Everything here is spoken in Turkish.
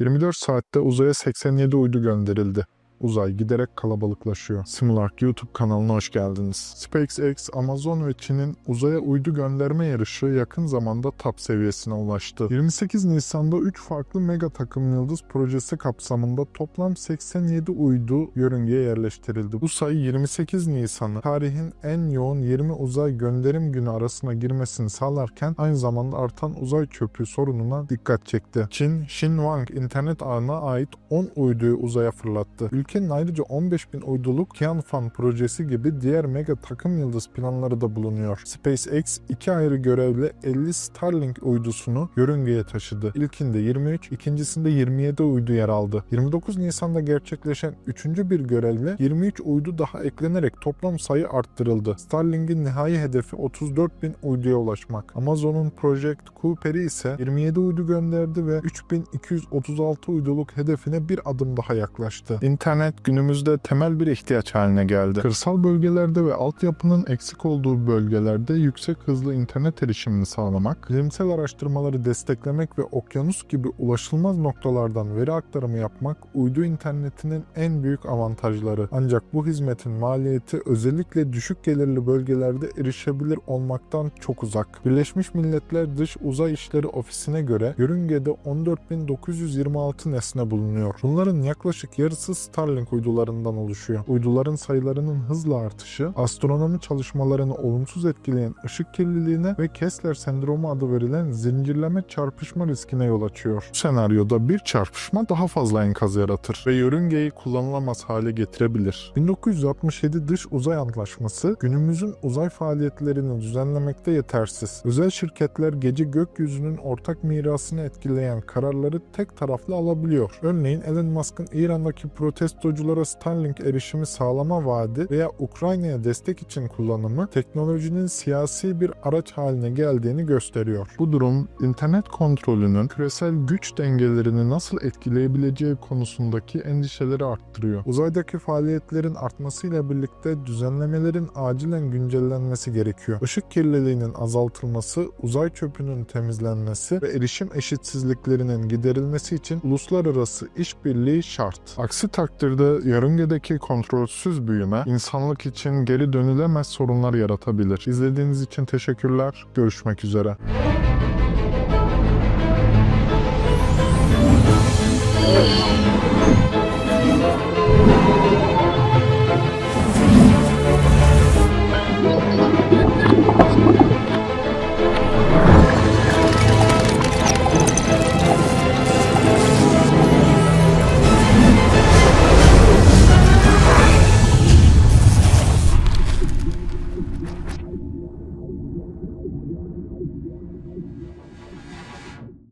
24 saatte uzaya 87 uydu gönderildi. Uzay giderek kalabalıklaşıyor. Simlark YouTube kanalına hoş geldiniz. SpaceX, Amazon ve Çin'in uzaya uydu gönderme yarışı yakın zamanda top seviyesine ulaştı. 28 Nisan'da 3 farklı mega takım yıldız projesi kapsamında toplam 87 uydu yörüngeye yerleştirildi. Bu sayı 28 Nisan'ı tarihin en yoğun 20 uzay gönderim günü arasına girmesini sağlarken aynı zamanda artan uzay çöpü sorununa dikkat çekti. Çin, Xinhuang internet ağına ait 10 uyduyu uzaya fırlattı. Ülkenin ayrıca 15 bin uyduluk Tianfan projesi gibi diğer mega takım yıldız planları da bulunuyor. SpaceX iki ayrı görevle 50 Starlink uydusunu yörüngeye taşıdı. İlkinde 23, ikincisinde 27 uydu yer aldı. 29 Nisan'da gerçekleşen üçüncü bir görevle 23 uydu daha eklenerek toplam sayı arttırıldı. Starlink'in nihai hedefi 34 bin uyduya ulaşmak. Amazon'un Project Kuiper'i ise 27 uydu gönderdi ve 3236 uyduluk hedefine bir adım daha yaklaştı. İnternet günümüzde temel bir ihtiyaç haline geldi. Kırsal bölgelerde ve altyapının eksik olduğu bölgelerde yüksek hızlı internet erişimini sağlamak, bilimsel araştırmaları desteklemek ve okyanus gibi ulaşılmaz noktalardan veri aktarımı yapmak uydu internetinin en büyük avantajları. Ancak bu hizmetin maliyeti özellikle düşük gelirli bölgelerde erişebilir olmaktan çok uzak. Birleşmiş Milletler Dış Uzay İşleri Ofisi'ne göre yörüngede 14.926 nesne bulunuyor. Bunların yaklaşık yarısı Starlink uydularından oluşuyor. Uyduların sayılarının hızla artışı, astronomi çalışmalarını olumsuz etkileyen ışık kirliliğine ve Kessler sendromu adı verilen zincirleme çarpışma riskine yol açıyor. Bu senaryoda bir çarpışma daha fazla enkaz yaratır ve yörüngeyi kullanılamaz hale getirebilir. 1967 Dış Uzay Antlaşması günümüzün uzay faaliyetlerini düzenlemekte yetersiz. Özel şirketler gece gökyüzünün ortak mirasını etkileyen kararları tek taraflı alabiliyor. Örneğin Elon Musk'ın İran'daki protestoculara Starlink erişimi sağlama vaadi veya Ukrayna'ya destek için kullanımı teknolojinin siyasi bir araç haline geldiğini gösteriyor. Bu durum internet kontrolünün küresel güç dengelerini nasıl etkileyebileceği konusundaki endişeleri arttırıyor. Uzaydaki faaliyetlerin artmasıyla birlikte düzenlemelerin acilen güncellenmesi gerekiyor. Işık kirliliğinin azaltılması, uzay çöpünün temizlenmesi ve erişim eşitsizliklerinin giderilmesi için uluslararası işbirliği şart. Aksi takdirde yörüngedeki kontrolsüz büyüme insanlık için geri dönülemez sorunlar yaratabilir. İzlediğiniz için teşekkürler. Görüşmek üzere.